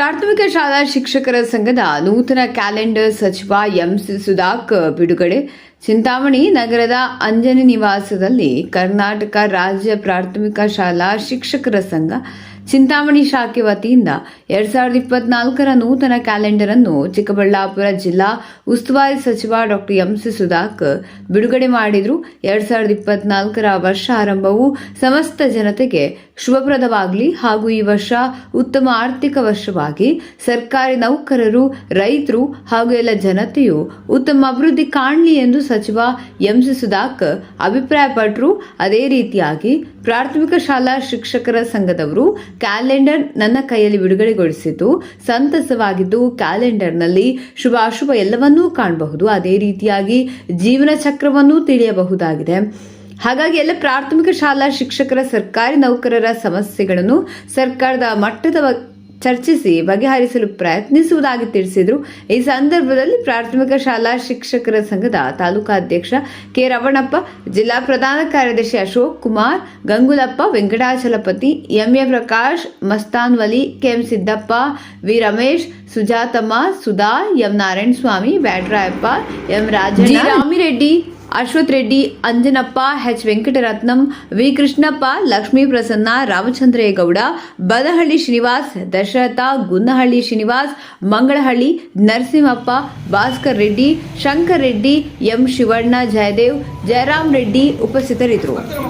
ಪ್ರಾಥಮಿಕ ಶಾಲಾ ಶಿಕ್ಷಕರ ಸಂಘದ ನೂತನ ಕ್ಯಾಲೆಂಡರ್ ಸಚಿವ ಎಂಸಿ ಸುಧಾಕ್ ಬಿಡುಗಡೆ. ಚಿಂತಾಮಣಿ ನಗರದ ಅಂಜನಿ ನಿವಾಸದಲ್ಲಿ ಕರ್ನಾಟಕ ರಾಜ್ಯ ಪ್ರಾಥಮಿಕ ಶಾಲಾ ಶಿಕ್ಷಕರ ಸಂಘ ಚಿಂತಾಮಣಿ ಶಾಖೆ ವತಿಯಿಂದ ಎರಡ್ ಸಾವಿರದ ಇಪ್ಪತ್ನಾಲ್ಕರ ನೂತನ ಕ್ಯಾಲೆಂಡರ್ ಅನ್ನು ಚಿಕ್ಕಬಳ್ಳಾಪುರ ಜಿಲ್ಲಾ ಉಸ್ತುವಾರಿ ಸಚಿವ ಡಾಕ್ಟರ್ ಎಂ ಸಿ ಸುಧಾಕರ್ ಬಿಡುಗಡೆ ಮಾಡಿದ್ರು. ಎರಡ್ ಸಾವಿರದ ಇಪ್ಪತ್ನಾಲ್ಕರ ವರ್ಷ ಆರಂಭವು ಸಮಸ್ತ ಜನತೆಗೆ ಶುಭಪ್ರದವಾಗಲಿ ಹಾಗೂ ಈ ವರ್ಷ ಉತ್ತಮ ಆರ್ಥಿಕ ವರ್ಷವಾಗಿ ಸರ್ಕಾರಿ ನೌಕರರು, ರೈತರು ಹಾಗೂ ಎಲ್ಲ ಜನತೆಯು ಉತ್ತಮ ಅಭಿವೃದ್ಧಿ ಕಾಣಲಿ ಎಂದು ಸಚಿವ ಎಂಸಿ ಸುಧಾಕರ್ ಅಭಿಪ್ರಾಯಪಟ್ಟರು ಅದೇ ರೀತಿಯಾಗಿ ಪ್ರಾಥಮಿಕ ಶಾಲಾ ಶಿಕ್ಷಕರ ಸಂಘದವರು ಕ್ಯಾಲೆಂಡರ್ ನನ್ನ ಕೈಯಲ್ಲಿ ಬಿಡುಗಡೆಗೊಳಿಸಿದ್ದು, ಸಂತಸವಾಗಿದ್ದು ಕ್ಯಾಲೆಂಡರ್ನಲ್ಲಿ ಶುಭಾಶುಭ ಎಲ್ಲವನ್ನೂ ಕಾಣಬಹುದು. ಅದೇ ರೀತಿಯಾಗಿ ಜೀವನ ಚಕ್ರವನ್ನೂ ತಿಳಿಯಬಹುದಾಗಿದೆ. ಹಾಗಾಗಿ ಎಲ್ಲ ಪ್ರಾಥಮಿಕ ಶಾಲಾ ಶಿಕ್ಷಕರ, ಸರ್ಕಾರಿ ನೌಕರರ ಸಮಸ್ಯೆಗಳನ್ನು ಸರ್ಕಾರದ ಮಟ್ಟದ ಚರ್ಚಿಸಿ, ಬಗೆಹರಿಸಲು ಪ್ರಯತ್ನಿಸುವುದಾಗಿ ತಿಳಿಸಿದರು. ಈ ಸಂದರ್ಭದಲ್ಲಿ ಪ್ರಾಥಮಿಕ ಶಾಲಾ ಶಿಕ್ಷಕರ ಸಂಘದ ತಾಲೂಕಾಧ್ಯಕ್ಷ ಕೆ. ರವಣಪ್ಪ, ಜಿಲ್ಲಾ ಪ್ರಧಾನ ಕಾರ್ಯದರ್ಶಿ Ashok Kumar, Gangulappa, Venkatachalapathi M A Prakash Mastan Vali K M Siddappa, V. Ramesh, Sujatamma, Sudha, M. Narayana Swamy Byatrayappa M Rami Ramireddy. Ashwath Reddy, Anjanappa, H. Venkataratnam, V. Krishnappa, Lakshmi Prasanna, Ramachandregowda, Badahalli Srinivas, Dasharatha, Gunnahalli Srinivas, Mangalahalli, Narasimhappa, Bhaskar Reddy, Shankar Reddy, M. Shivanna, Jayadev, Jayaram Reddy ಉಪಸ್ಥಿತರಿದ್ದರು.